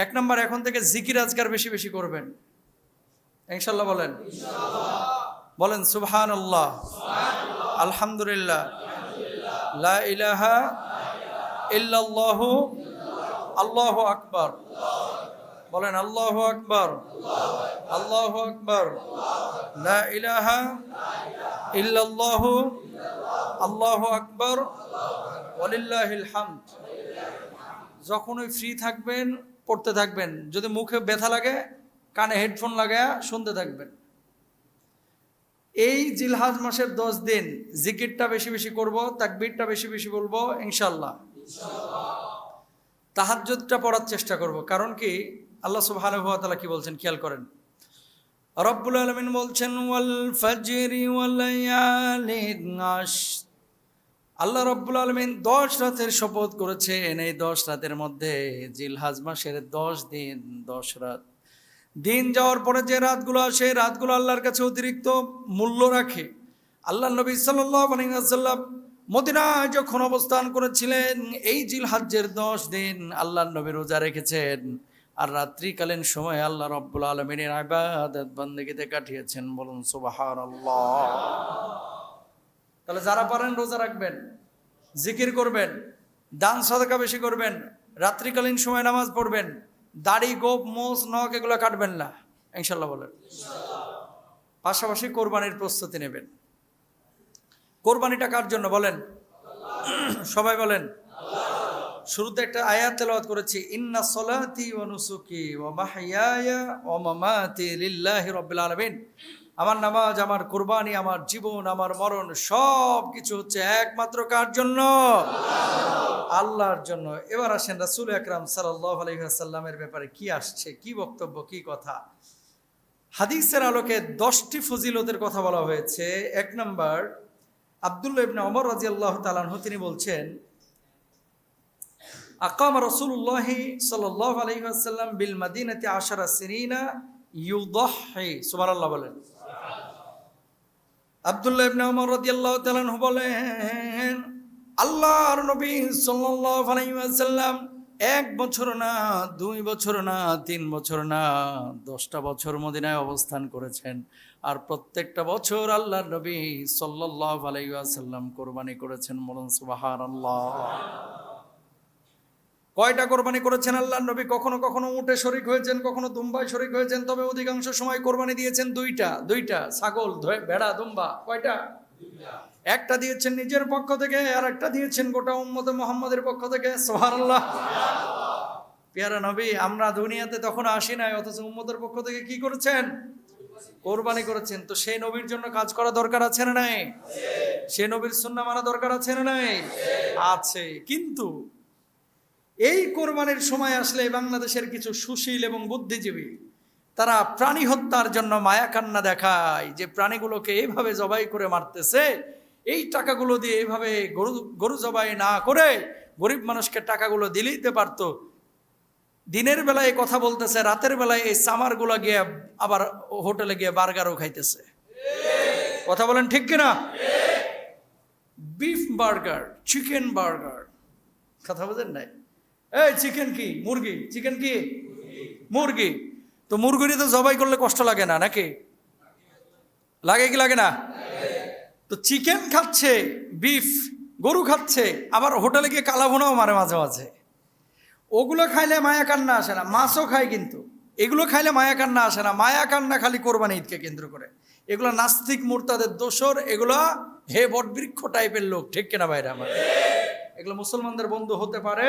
এক নম্বর, এখন থেকে জিকির আজকার বেশি বেশি করবেন। ইনশাল্লাহ বলেন। বলেন সুবহান আল্লাহ আলহামদুলিল্লাহ। লা ইলাহা ইল্লাল্লাহু। আল্লাহু আকবার। বলেন, আল্লাহু আকবার। আল্লাহু আকবার। লা ইলাহা ইল্লাল্লাহু। আল্লাহু আকবার। ওয়ালিল্লাহিল হামদ। যখনই ফ্রি থাকবেন পড়তে থাকবেন। যদি মুখে ব্যথা লাগে, কানে হেডফোন লাগায়া শুনতে থাকবেন। এই জিলহাজ মাসের দশ দিন জিকিরটা বেশি বেশি করব, তাকবীরটা বেশি বেশি বলব ইনশাল্লাহ তাহাজ্জুদটা পড়ার চেষ্টা করব। কারণ কি? আল্লাহ তাআলা কি বলছেন? খেয়াল করেন। রব্বুল আলমিন বলছেন, ওয়াল ফাজরি ওয়াল আশর আল্লাহ রব্বুল আলমিন দশ রাতের শপথ করেছেন। এই দশ রাতের মধ্যে জিলহাজ মাসের দশ দিন, দশ রাত। দিন যাওয়ার পরে যে রাতগুলো আসে রাতগুলো আল্লাহর কাছে অতিরিক্ত মূল্য রাখে। আল্লাহ নবী সাল্লাম মদিনায় যখন অবস্থান করেছিলেন, এই জিলহাজ্জের দশ দিন আল্লাহ নবী রোজা রেখেছেন। আর রাত্রিকালীন সময় আল্লাহ রব্বুল আলমিনের আবাদত বন্দেগীতে কাটিয়েছেন বলুন সুবাহার আল্লাহ তাহলে যারা পারেন রোজা রাখবেন, জিকির করবেন, দান সদকা বেশি করবেন, রাত্রিকালীন সময় নামাজ পড়বেন, দাড়ি, গোপ মোষ নখ এগুলো কাটবেন না, ইনশাল্লাহ বলেন। পাশাপাশি কোরবানির প্রস্তুতি নেবেন। কোরবানিটা কার জন্য বলেন? সবাই বলেন। শুরুতে একটা আয়াত তেলাওয়াত করেছি, ইন্না সলাতি ওয়া নুসুকি ওয়া মাহইয়ায়া ওয়া মামাতি লিল্লাহি রাব্বিল আলামিন। আমার নামাজ, আমার কোরবানি, আমার জীবন, আমার মরণ সব কিছু হচ্ছে একমাত্র কার জন্য? আল্লাহর জন্য। এবার আসেন রাসুল আকরাম সাল্লাল্লাহু আলাইহি ওয়াসাল্লামের ব্যাপারে কি আসছে, কি বক্তব্য, কি কথা? হাদিসের আলোকে দশটি ফজিলতের কথা বলা হয়েছে। এক নম্বর, আব্দুল্লাহ ইবনে ওমর রাদিয়াল্লাহু তাআলা আনহু, তিনি বলছেন, আকাম রসুল্লাহ সাল্লাহ আলহিহাসাল্লাম বিল মাদিনাতে আশারা সিরিনা ইউদহি। সুবহানাল্লাহ বলেন। আব্দুল্লাহ ইবনে ওমর রাদিয়াল্লাহু তাআলা বলেন, আল্লাহর নবী সাল্লাল্লাহু আলাইহি ওয়াসাল্লাম এক বছর না, দুই বছর না, তিন বছর না, দশটা বছর মদিনায় অবস্থান করেছেন। আর প্রত্যেকটা বছর আল্লাহর নবী সাল্লাল্লাহু আলাইহি ওয়াসাল্লাম কোরবানি করেছেন বলুন সুবহানাল্লাহ। কয়টা কোরবানি করেছেন আল্লাহ নবী? কখনো কখনো উঠে শরিক হয়েছেন কখনো দুম্বায় শরিক হয়েছেন তবে অধিকাংশ সময় কোরবানি দিয়েছেন দুইটা দুইটা ছাগল ভেড়া দুম্বা কয়টা? একটা দিয়েছেন নিজের পক্ষ থেকে আর একটা দিয়েছেন গোটা উম্মত মোহাম্মদের পক্ষ থেকে সোহারাল্লাহ পেয়ারা নবী আমরা দুনিয়াতে তখন আসি নাই অথচ উম্মতের পক্ষ থেকে কি করেছেন? কোরবানি করেছেন। তো সেই নবীর জন্য কাজ করা দরকার আছে না নাই? সে নবীর সুন্না মানা দরকার আছে না নাই? আছে। কিন্তু এই কোরবানির সময় আসলে বাংলাদেশের কিছু সুশীল এবং বুদ্ধিজীবী তারা প্রাণী হত্যার জন্য মায়া কান্না দেখায় যে প্রাণীগুলোকে এইভাবে জবাই করে মারতেছে এই টাকাগুলো দিয়ে এইভাবে গরু গরু জবাই না করে গরিব মানুষকে টাকাগুলো দিলেই দিতে পারতো। দিনের বেলায় এই কথা বলতেছে রাতের বেলায় এই সামারগুলো গিয়ে আবার হোটেলে গিয়ে বার্গারও খাইতেছে। কথা বলেন ঠিক কিনা? Beef burger chicken burger. কথা বোঝেন নাই? এই চিকেন কি? মুরগি? চিকেন কি? মুরগি। তো মুরগিটি তো জবাই করলে কষ্ট লাগে না, নাকি? লাগে কি লাগে না? তো চিকেন খাচ্ছে বিফ গরু খাচ্ছে, আবার হোটেলে গিয়ে কালা ভুনাও মারে মাঝে মাঝে। ওগুলো খাইলে মায়া কান্না আসে না, মাছও খায় কিন্তু। এগুলো খাইলে মায়া কান্না আসে না, মায়া কান্না খালি কোরবানি ঈদকে কেন্দ্র করে। এগুলো নাস্তিক মূর্তাদের দোসর এগুলো হে বটবৃক্ষ টাইপের লোক, ঠিক কিনা বাইরে আমার? এগুলো মুসলমানদের বন্ধু হতে পারে?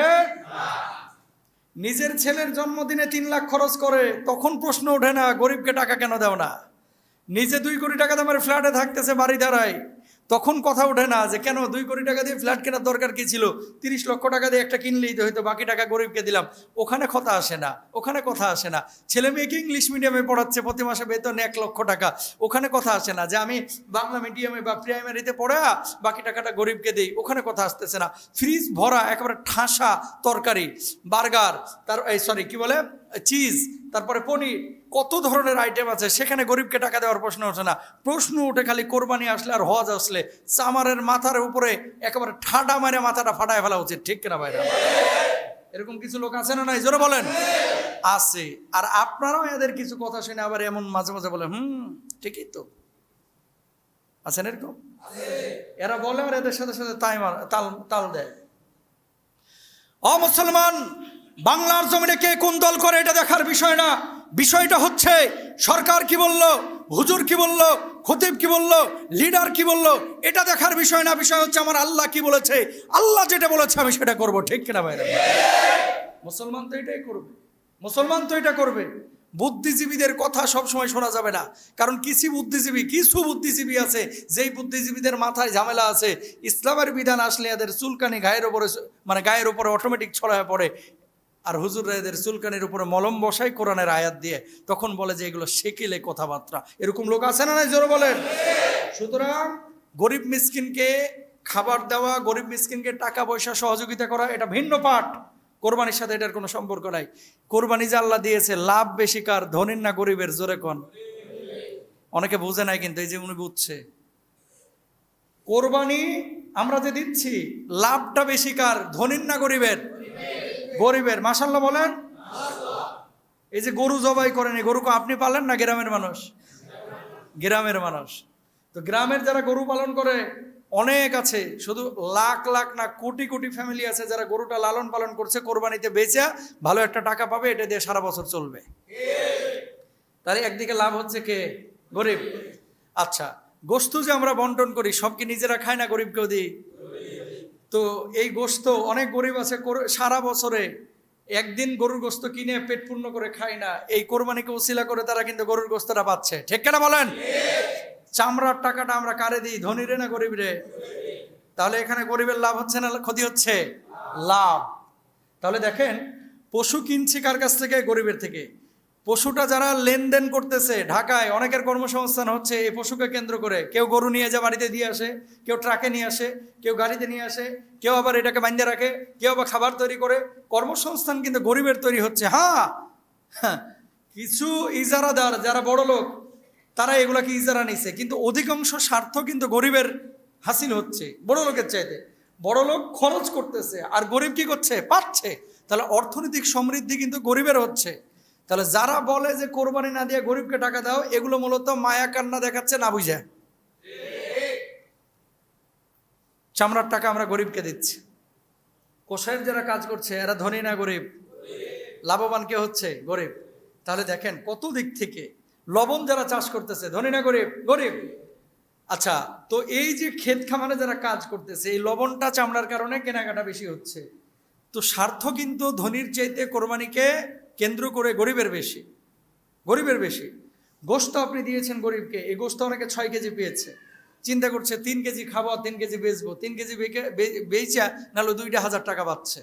নিজের ছেলের জন্মদিনে তিন লাখ খরচ করে, তখন প্রশ্ন ওঠে না, গরিবকে টাকা কেন দেও না? নিজে দুই কোটি টাকা দামের ফ্ল্যাটে থাকতেছে বাড়ি দাঁড়ায় তখন কথা ওঠে না যে, কেন? দুই কোটি টাকা দিয়ে ফ্ল্যাট কেনার দরকার কি ছিল? তিরিশ লক্ষ টাকা দিয়ে একটা কিনলেই তো হয়তো বাকি টাকা গরিবকে দিলাম। ওখানে কথা আসে না, ওখানে কথা আসে না। ছেলে মেয়েকে ইংলিশ মিডিয়ামে পড়াচ্ছে, প্রতি মাসে বেতন এক লক্ষ টাকা। ওখানে কথা আসে না যে, আমি বাংলা মিডিয়ামে বা প্রাইমারিতে পড়া, বাকি টাকাটা গরিবকে দিই। ওখানে কথা আসতেছে না। ফ্রিজ ভরা, একেবারে ঠাসা তরকারি, বার্গার, তার, এই সরি কি বলে? চিজ, তারপরে পনির কত ধরনের আইটেম আছে? সেখানে গরিবকে টাকা দেওয়ার প্রশ্ন ওঠে না। প্রশ্ন ওঠে খালি কোরবানি আসলে আর হজ আসলে চামারের মাথার উপরে একেবারে ঠাডা মারে মাথাটা ফাটায় ফেলা উচিত। ঠিক কিনা ভাই এরকম কিছু লোক আছে না নাই? জোরে বলেন। আছে। আর আপনারাও এদের কিছু কথা শুনে আবার এমন মাঝে মাঝে বলে, হুম, ঠিকই তো। আছেন এরকম? এরা বলে আর এদের সাথে সাথে তাই তাল তাল দেয়। অ, মুসলমান বাংলার জমিনে কে কোন দল করে এটা দেখার বিষয় না। বিষয়টা হচ্ছে, সরকার কি বলল, হুজুর কি বলল, খতিব কি বলল, লিডার কি বলল, এটা দেখার বিষয় না। বিষয় হচ্ছে আমার আল্লাহ কি বলেছে, আল্লাহ যেটা বলেছে আমি সেটা করব। ঠিক কিনা ভাই মুসলমান তো এটাই করবে। মুসলমান তো এটা করবে। বুদ্ধিজীবীদের কথা সবসময় শোনা যাবে না। কারণ কিছু বুদ্ধিজীবী কিছু বুদ্ধিজীবী আছে, যেই বুদ্ধিজীবীদের মাথায় ঝামেলা আছে, ইসলামের বিধান আসলে এদের চুলকানি গায়ের উপরে মানে গায়ের উপরে অটোমেটিক ছড়ায় পড়ে। আর হুজুররা এদের চুলকানির উপরে মলম বসাই কোরআনের আয়াত দিয়ে তখন বলে যে এগুলো সেকেলে কথাবার্তা। এরকম লোক আছে না নাই? জোরে বলেন। সুতরাং গরিব মিসকিনকে খাবার দেওয়া, গরিব মিসকিনকে টাকা পয়সা সহযোগিতা করা, এটা ভিন্ন পাঠ। কোরবানির সাথে এটার কোনো সম্পর্ক নাই। কোরবানি যে আল্লাহ দিয়েছে, লাভ বেশি কার, ধনীর না গরিবের? জোরে কন? অনেকে বুঝে নাই কিন্তু এই যে উনি বুঝছে। কোরবানি আমরা যে দিচ্ছি, লাভটা বেশি কার, ধনীর না গরিবের? গরিবের মাসাল্লাহ বলেন? এই যে গরু জবাই করেন, এই গরুকে আপনি পালেন না গ্রামের মানুষ? গ্রামের মানুষ। তো গ্রামের যারা গরু পালন করে, অনেক আছে, শুধু লাখ লাখ না কোটি কোটি ফ্যামিলি আছে যারা গরুটা লালন পালন করছে, কোরবানিতে বেচা ভালো একটা টাকা পাবে, এটা দিয়ে সারা বছর চলবে। তাহলে একদিকে লাভ হচ্ছে কে? গরিব। আচ্ছা গোস্তু যে আমরা বন্টন করি, সব কি নিজেরা খায় না গরিবকেও দিই? তো এই গোস্ত অনেক গরিব আছে সারা বছরে একদিন গরুর গোস্ত কিনে পেট পূর্ণ করে খায় না। এই কোরবানিকে উসিলা করে তারা কিন্তু গরুর গোস্তটা পাচ্ছে। ঠিক কেনা বলেন? চামড়ার টাকাটা আমরা কারে দিই? ধনীরে না গরিবরে তাহলে এখানে গরিবের লাভ হচ্ছে না, ক্ষতি হচ্ছে? লাভ। তাহলে দেখেন, পশু কিনছি কার কাছ থেকে? গরিবের থেকে। পশুটা যারা লেনদেন করতেছে ঢাকায় অনেকের কর্মসংস্থান হচ্ছে এই পশুকে কেন্দ্র করে। কেউ গরু নিয়ে যা বাড়িতে দিয়ে আসে কেউ ট্রাকে নিয়ে আসে কেউ গাড়িতে নিয়ে আসে কেউ আবার এটাকে বান্ধে রাখে কেউ আবার খাবার তৈরি করে। কর্মসংস্থান কিন্তু গরিবের তৈরি হচ্ছে। হ্যাঁ হ্যাঁ, কিছু ইজারাদার যারা বড় লোক তারা এগুলাকে ইজারা নিছে? কিন্তু অধিকাংশ স্বার্থ কিন্তু গরিবের হাসিল হচ্ছে বড় লোকের চাইতে। বড় লোক খরচ করতেছে আর গরিব কি করছে? পাচ্ছে। তাহলে অর্থনৈতিক সমৃদ্ধি কিন্তু গরিবের হচ্ছে। তাহলে যারা বলে যে কোরবানি না দিয়ে গরিবকে টাকা দাও, এগুলো মূলত মায়া কান্না দেখাচ্ছে না বুঝে? চামড়ার টাকা আমরা গরিবকে দিচ্ছি। কোষায়ের যারা কাজ করছে, এরা ধনী না গরিব? লাভবান কে হচ্ছে? গরিব। তাহলে দেখেন কত দিক থেকে লবণ যারা চাষ করতেছে, ধনী না গরিব? গরিব। আচ্ছা তো এই যে ক্ষেত খামারে যারা কাজ করতেছে, এই লবণটা চামড়ার কারণে কেনাকাটা বেশি হচ্ছে। তো স্বার্থ কিন্তু ধনীর চাইতে কোরবানিকে কেন্দ্র করে গরিবের বেশি গরিবের বেশি। গোস্ত আপনি দিয়েছেন গরিবকে, এই গোস্ত অনেকে ছয় কেজি পেয়েছে। চিন্তা করছে, তিন কেজি খাব তিন কেজি বেচবো। তিন কেজি বেচা নাহলে দুইটা হাজার টাকা পাচ্ছে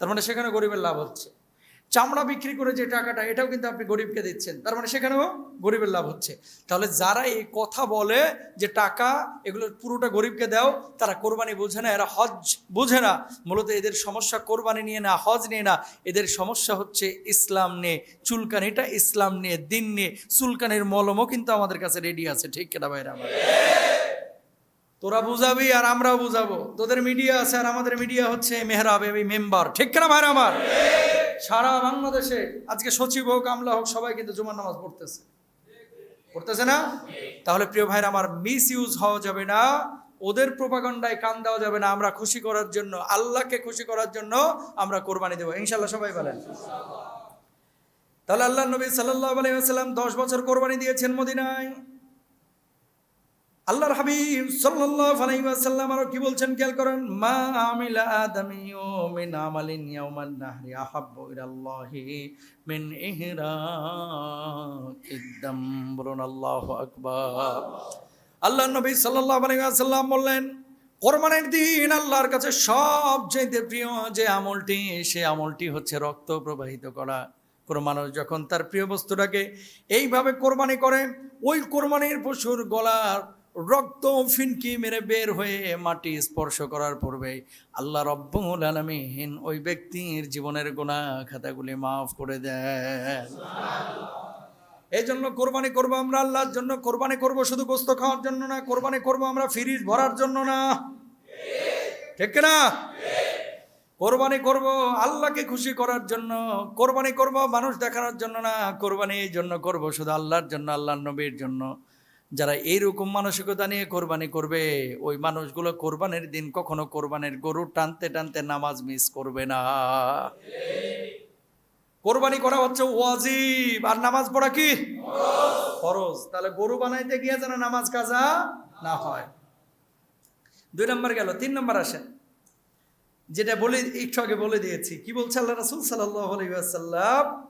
তার মানে সেখানে গরিবের লাভ হচ্ছে। চামড়া বিক্রি করে যে টাকাটা, এটাও কিন্তু আপনি গরিবকে দিচ্ছেন। তার মানে সেখানেও গরিবের লাভ হচ্ছে। তাহলে যারা এই কথা বলে যে টাকা এগুলো পুরোটা গরিবকে দাও, তারা কোরবানি বোঝে না, এরা হজ বোঝে না। মূলত এদের সমস্যা কোরবানি নিয়ে না, হজ নিয়ে না। এদের সমস্যা হচ্ছে ইসলাম নিয়ে চুলকানিটা ইসলাম নিয়ে, দিন নিয়ে। চুলকানির মলমও কিন্তু আমাদের কাছে রেডি আছে, ঠিক কেনা ভাইরা আমার? তোরা বুঝাবি আর আমরাও বুঝাবো। তোদের মিডিয়া আছে আর আমাদের মিডিয়া হচ্ছে মেহরাব, এই মেম্বার ঠিক কেনা ভাইরা আমার? সারা বাংলাদেশে আজকে সচিব হোক, আমলা হোক, সবাই কিন্তু জুমার নামাজ পড়তেছে। পড়তেছে না? তাহলে প্রিয় ভাইরা আমার মিস ইউজ হওয়া যাবে না, ওদের প্রপাগন্ডায় কান দেওয়া যাবে না, আমরা খুশি করার জন্য, আল্লাহকে খুশি করার জন্য আমরা কোরবানি দেবো। ইনশাল্লাহ সবাই বলেন। তাহলে আল্লাহ নবী আলাইসাল্লাম দশ বছর কোরবানি দিয়েছেন মদিনায়। আল্লাহর হাবিব সাল্লাল্লাহু আলাইহি ওয়াসাল্লাম আর কি বলছেন খেয়াল করেন? মা আমিলা আদামিয়ু মিন আমালিন ইয়াউমান নাহরি আহাব্বু ইলাল্লাহি মিন ইহরাকিদ্দাম বলুন আল্লাহু আকবার। আল্লাহ নবী সাল্লাল্লাহু আলাইহি ওয়াসাল্লাম বললেন, কোরবানির দিন আল্লাহর কাছে সবচেয়ে প্রিয় যে আমলটি, সে আমলটি হচ্ছে রক্ত প্রবাহিত করা। কোনো মানুষ যখন তার প্রিয় বস্তুটাকে এইভাবে কোরবানি করে, ওই কোরবানির পশুর গলার রক্ত ফিনকি মেরে বের হয়ে মাটি স্পর্শ করার পূর্বে আল্লাহ রব্বুল আলমিন ওই ব্যক্তির জীবনের গোনা খাতাগুলি মাফ করে দেয় এই জন্য কোরবানি করব আমরা আল্লাহর জন্য, কোরবানি করব শুধু গোস্ত খাওয়ার জন্য না, কোরবানি করব আমরা ফ্রিজ ভরার জন্য না। ঠিক না কোরবানি করব আল্লাহকে খুশি করার জন্য, কোরবানি করব মানুষ দেখানোর জন্য না, কোরবানি এই জন্য করব শুধু আল্লাহর জন্য, আল্লাহর নবীর জন্য। যারা এইরকম মানসিকতা নিয়ে কোরবানি করবে, ওই মানুষগুলো কোরবানির দিন কখনো কোরবানির গরু টানতে টানতে নামাজ মিস করবে না। কোরবানি করা হচ্ছে ওয়াজিব। আর নামাজ পড়া কি? ফরজ। তাহলে গরু বানাইতে গিয়ে যেন নামাজ কাজা না হয়। দুই নম্বর গেল, তিন নম্বর আসেন। যেটা বলে, একটু আগে বলে দিয়েছি। কি বলছে আল্লাহ রাসুল সাল্লাম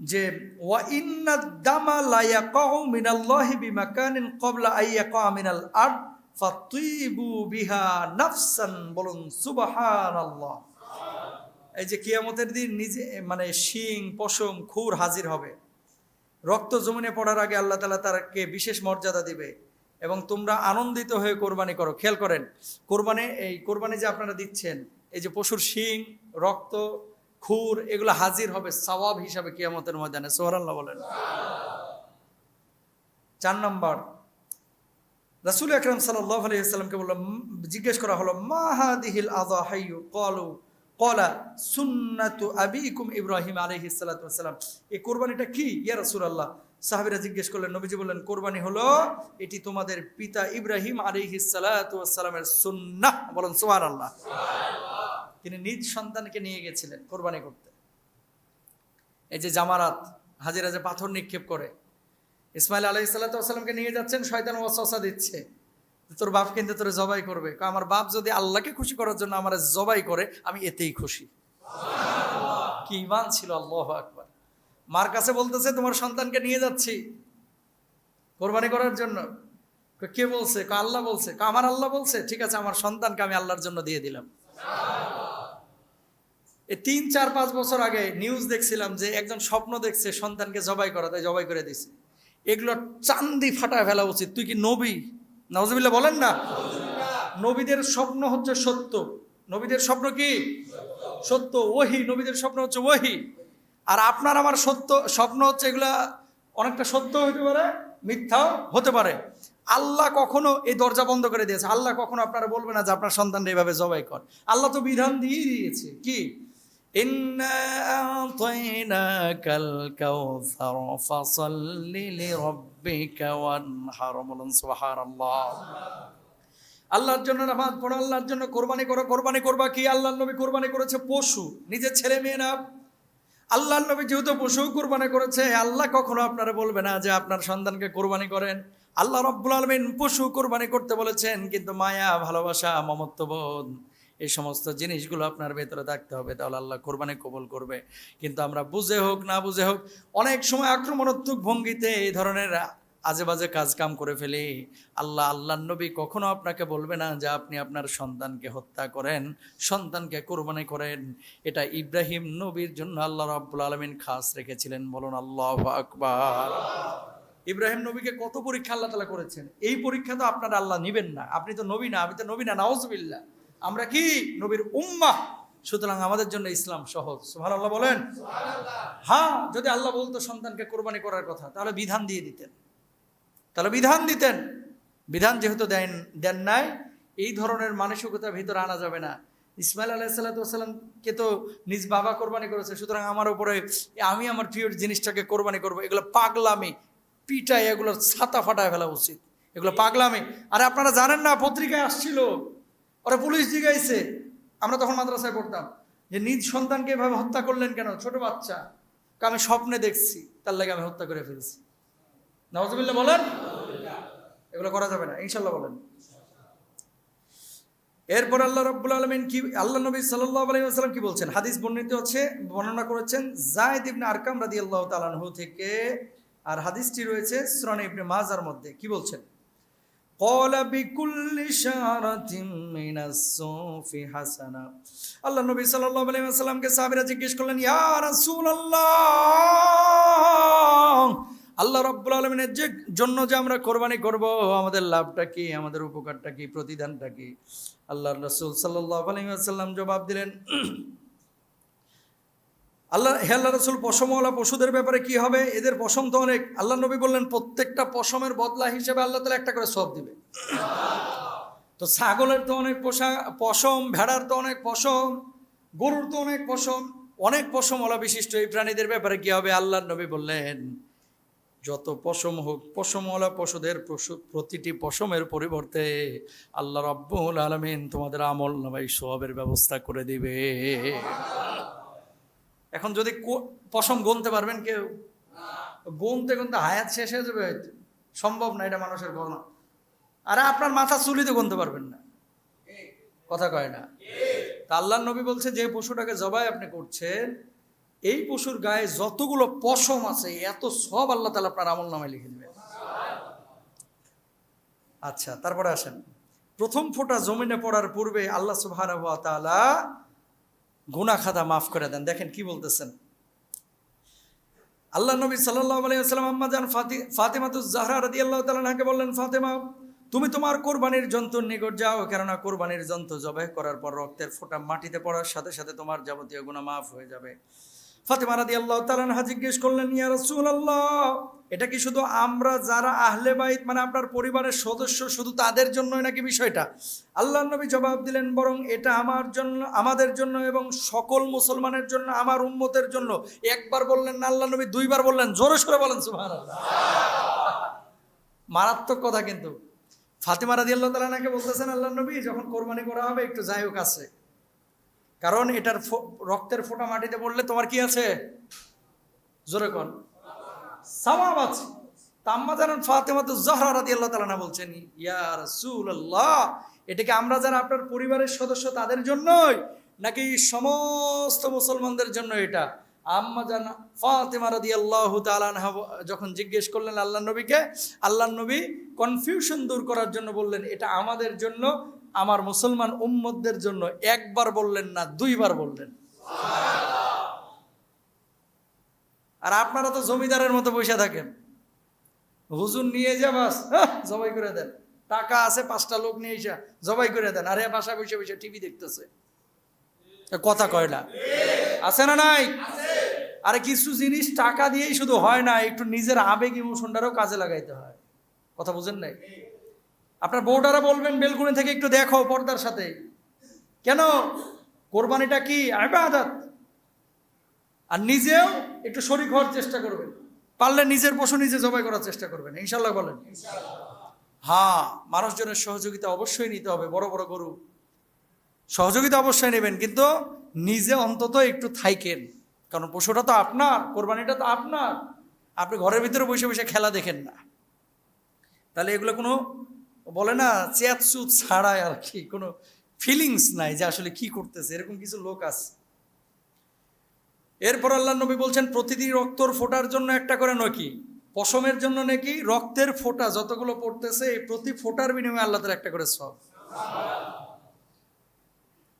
যে, ওয়া ইন্না দামা লা ইয়াকাউ মিনাল্লাহি বিমাকানিন ক্বাবলা আন ইয়াকা মিনাল ফাতিবু বিহা নাফসান। বলুন, সুবহানাল্লাহ। এই যে কিয়ামতের দিন নিজে মানে শিং, পশম, খুর হাজির হবে। রক্ত জমিনে পড়ার আগে আল্লাহ তালা তারকে বিশেষ মর্যাদা দিবে এবং তোমরা আনন্দিত হয়ে কোরবানি করো। খেয়াল করেন, কোরবানি, এই কোরবানি যে আপনারা দিচ্ছেন, এই যে পশুর শিং, রক্ত খুর, এগুলো হাজির হবে সওয়াব হিসাবে কিয়ামতের ময়দানে সোহরাল্লাহ বলেন। চার নম্বর, রাসুল আকরম সাল্লাহ বললাম জিজ্ঞেস করা হলো মাহাদিহিল হাইয়ু? কলু, কলা, সুন্নাতু ইব্রাহিম আলহি সাল্লাম এই কোরবানিটা কি? ইয়া রাসুল আল্লাহ সাহাবিরা জিজ্ঞেস করলেন, নবীজি বললেন, কোরবানি হলো, এটি তোমাদের পিতা ইব্রাহিম আলহি সাল্লামের সুন্নাহ। বলেন সোহার আল্লাহ তিনি নিজ সন্তানকে নিয়ে গেছিলেন কোরবানি করতে। এই যে জামারাত হাজিরা যে পাথর নিক্ষেপ করে ইসমাইল আলহি সাল্লাতামকে নিয়ে যাচ্ছেন শয়তান ওয়াসা দিচ্ছে। তোর বাপ কিন্তু তোর জবাই করবে। আমার বাপ যদি আল্লাহকে খুশি করার জন্য আমার জবাই করে আমি এতেই খুশি। কি ইমান ছিল আল্লাহ আকবার। মার কাছে বলতেছে তোমার সন্তানকে নিয়ে যাচ্ছি কোরবানি করার জন্য। কে বলছে? কা আল্লাহ বলছে। কা আমার আল্লাহ বলছে? ঠিক আছে আমার সন্তানকে আমি আল্লাহর জন্য দিয়ে দিলাম। তিন, চার, পাঁচ বছর আগে নিউজ দেখছিলাম যে একজন স্বপ্ন দেখছে, সন্তানকে জবাই করা, তাই জবাই করে দিছে এগুলো চান্দি ফাটায় ফেলা উচিত। তুই কি নবী? নজবিল্লা বলেন না। নবীদের স্বপ্ন হচ্ছে সত্য। নবীদের স্বপ্ন কি? সত্য। ওহি, নবীদের স্বপ্ন হচ্ছে ওহি। আর আপনার আমার সত্য, স্বপ্ন হচ্ছে এগুলা অনেকটা সত্য হতে পারে, মিথ্যাও হতে পারে। আল্লাহ কখনো এই দরজা বন্ধ করে দিয়েছে। আল্লাহ কখনো আপনারা বলবে না যে আপনার সন্তানটা এইভাবে জবাই কর। আল্লাহ তো বিধান দিয়ে দিয়েছে। কি? إنا أعطيناك الكوثر فصل لربك وانحر বলুন সুবহান আল্লাহ আল্লাহর জন্য নামাজ পড়ো আল্লাহর জন্য কোরবানি করো কোরবানি করবা কি আল্লাহর নবী কোরবানি করেছে পশু নিজের ছেলে মেয়ে না আল্লাহর নবী যেহেতু পশু কোরবানি করেছে আল্লাহ কখনো আপনারা বলবে না যে আপনার সন্তানকে কোরবানি করেন আল্লাহ রব্বুল আলমিন পশু কোরবানি করতে বলেছেন কিন্তু মায়া ভালোবাসা মমত্ববোধ এই সমস্ত জিনিসগুলো আপনার ভেতরে থাকতে হবে, তাহলে আল্লাহ কোরবানি কবল করবে। কিন্তু আমরা বুঝে হোক, না বুঝে হোক, অনেক সময় আক্রমণাত্মক ভঙ্গিতে এই ধরনের আজে বাজে কাজ কাম করে ফেলি। আল্লাহ আল্লাহ নবী কখনো আপনাকে বলবে না যে আপনি আপনার সন্তানকে হত্যা করেন, সন্তানকে কোরবানি করেন। এটা ইব্রাহিম নবীর জন্য আল্লাহ রাব্বুল আলমিন খাস রেখেছিলেন, বলুন আল্লাহ আকবার। ইব্রাহিম নবীকে কত পরীক্ষা আল্লাহ তালা করেছেন? এই পরীক্ষা তো আপনার আল্লাহ নিবেন না। আপনি তো নবী না, আমি তো নবী না নাওজবিল্লা আমরা কি? নবীর উম্মা সুতরাং আমাদের জন্য ইসলাম সহজ। সুহান আল্লাহ বলেন হ্যাঁ যদি আল্লাহ বলতো সন্তানকে কোরবানি করার কথা তাহলে বিধান দিয়ে দিতেন। তাহলে বিধান দিতেন। বিধান যেহেতু দেন দেন নাই এই ধরনের মানসিকতার ভিতরে আনা যাবে না। ইসমাইল আলাহ সাল্লাতামকে তো নিজ বাবা কোরবানি করেছে সুতরাং আমার উপরে আমি আমার প্রিয় জিনিসটাকে কোরবানি করব। এগুলো পাগলামি। পিটাই এগুলো ছাতা ফাটায় ফেলা উচিত। এগুলো পাগলামি। আরে আপনারা জানেন না পত্রিকায় আসছিল ওরা পুলিশ জিগাইছে। আমরা তখন মাদ্রাসায় পড়তাম। যে নিজ সন্তানকে এভাবে হত্যা করলেন কেন? ছোট বাচ্চা। আমি স্বপ্নে দেখছি, তার লাগে আমি হত্যা করে ফেলছি। নওয়াজবিল্লা বলেন? এগুলো করা যাবে না ইনশাল্লাহ বলেন। এরপর আল্লাহ রব্বুল আলমিন কি, আল্লাহ নবী সাল্লাহ আলহিম কি বলছেন? হাদিস বর্ণিত হচ্ছে, বর্ণনা করেছেন জায়দ ইবনে আরকাম রাদি আল্লাহ তালানহু থেকে। আর হাদিসটি রয়েছে শ্রনে ইবনে মাজার মধ্যে। কি বলছেন? قال بكل شعرة من الصوف حسنة আল্লাহ নবী সাল্লাল্লাহু আলাইহি ওয়াসাল্লামকে সাহাবীরা জিজ্ঞেস করলেন ইয়া রাসূলুল্লাহ আল্লাহ রাব্বুল আলামিনের যে জন্য যে আমরা কোরবানি করব আমাদের লাভটা কি আমাদের উপকারটা কি প্রতিদানটা কি আল্লাহর রাসূল সাল্লাল্লাহু আলাইহি ওয়াসাল্লাম জবাব দিলেন আল্লাহ, হে আল্লাহ রসুল, পশমওয়ালা পশুদের ব্যাপারে কি হবে? এদের পশম তো অনেক। আল্লাহ নবী বললেন, প্রত্যেকটা পশমের বদলা হিসেবে আল্লাহ তালা একটা করে সব দিবে। তো ছাগলের তো অনেক পোষা, পশম, ভেড়ার তো অনেক পশম, গরুর তো অনেক পশম, অনেক পশমওয়ালা বিশিষ্ট এই প্রাণীদের ব্যাপারে কি হবে? আল্লাহ নবী বললেন, যত পশম হোক, পশমওয়ালা পশুদের পশু, প্রতিটি পশমের পরিবর্তে আল্লাহ রব্বুল আলমিন তোমাদের আমল নামাই সবের ব্যবস্থা করে দিবে। এখন যদি পশম গুনতে পারবেন কেউ? গুনতে গুনতে হায়াত শেষ হয়ে যাবে। হয়তো। সম্ভব না এটা মানুষের গণনা আরে আপনার মাথা চুলি তো গুনতে পারবেন না। কথা কয় না। তা আল্লাহ নবী বলছে, যে পশুটাকে জবাই আপনি করছেন, এই পশুর গায়ে যতগুলো পশম আছে, এত সব আল্লাহ তালা আপনার আমল নামে লিখে দেবে আচ্ছা তারপরে আসেন। প্রথম ফোঁটা জমিনে পড়ার পূর্বে আল্লাহ সুবহানাহু খাদা খাতা মাফ করে দেন। দেখেন কি বলতেছেন। আল্লাহ নবী সাল্লাল্লাহু আলাইহি ওয়াসাল্লাম আম্মা জান ফাতি, ফাতিমাতুজ জাহরা রাদি আল্লাহ তালাকে বললেন, ফাতেমা, তুমি তোমার কোরবানির জন্তুর নিকট যাও, কেননা কোরবানির জন্তু জবাই করার পর রক্তের ফোঁটা মাটিতে পড়ার সাথে সাথে তোমার যাবতীয় গুণা মাফ হয়ে যাবে। ফাতেমা রাদিয়াল্লাহু তাআলা আনহা জিজ্ঞেস করলেন, ইয়া রসুল আল্লাহ এটা কি শুধু আমরা যারা আহলে বাইত মানে আপনার পরিবারের সদস্য, শুধু তাদের জন্যই নাকি বিষয়টা? আল্লাহ নবী জবাব দিলেন, বরং এটা আমার জন্য, আমাদের জন্য এবং সকল মুসলমানের জন্য, আমার উম্মতের জন্য। একবার বললেন না আল্লাহ নবী দুইবার বললেন, জোরে সোরে বলেন, সুবহানাল্লাহ। মারাত্মক কথা কিন্তু। ফাতেমা রাদিয়াল্লাহু তাআলা নাকি বলতেছেন আল্লাহ নবী, যখন কোরবানি করা হবে, একটু যাই হোক আছে। কারণ এটার রক্তের ফোঁটা মাটিতে পড়লে তোমার কি আছে? জোরে কন। সওয়াব আছে। তাম্মা জানান ফাতেমা তো জহরা রাদিয়াল্লাহু তাআলা না বলছেন, ইয়া রাসূলুল্লাহ, এটা কি আমরা যারা আপনার পরিবারের সদস্য তাদের জন্যই, নাকি সমস্ত মুসলমানদের জন্য এটা? আম্মা জান ফাতেমা রাদিয়াল্লাহু তাআলা আনহা যখন জিজ্ঞেস করলেন আল্লাহ নবীকে আল্লাহ নবী কনফিউশন দূর করার জন্য বললেন, এটা আমাদের জন্য আমার মুসলমান উম্মতদের জন্য একবার বললেন না দুইবার বললেন। আর আপনারা তো জমিদারের মতো বসে থাকেন। হুজুর নিয়ে যা বাস আহ, জবাই করে দেন। টাকা আছে পাঁচটা লোক নিয়ে এসে জবাই করে দেন। আরে বাসা বসে বসে টিভি দেখতেছে। কথা কয় না। আছে না নাই? আরে কিছু জিনিস টাকা দিয়েই শুধু হয় না একটু নিজের আবেগ ইমোশনটারও কাজে লাগাইতে হয়। কথা বুঝেন নাই? আপনার বউটারা বলবেন বেলকুনি থেকে একটু দেখো পর্দার সাথে। কেন? কোরবানিটা কি? আবাদত আর নিজেও একটু শরিক হওয়ার চেষ্টা করবেন। পারলে নিজের পশু নিজে জবাই করার চেষ্টা করবেন ইনশাল্লাহ বলেন। হ্যাঁ মানুষজনের সহযোগিতা অবশ্যই নিতে হবে, বড় বড় গরু। সহযোগিতা অবশ্যই নেবেন, কিন্তু নিজে অন্তত একটু থাইকেন। কারণ পশুটা তো আপনার, কোরবানিটা তো আপনার। আপনি ঘরের ভিতরে বসে বসে খেলা দেখেন না। তাহলে এগুলো কোনো বলে না সুত ছাড়ায় আর কি, কোনো ফিলিংস নাই যে আসলে কি করতেছে। এরকম কিছু লোক আছে। এরপর আল্লাহ নবী বলছেন, প্রতিদিন রক্তর ফোটার জন্য একটা করে নকি, পশমের জন্য নাকি, রক্তের ফোটা যতগুলো পড়তেছে, এই প্রতি ফোটার বিনিময়ে আল্লাহ তার একটা করে সব।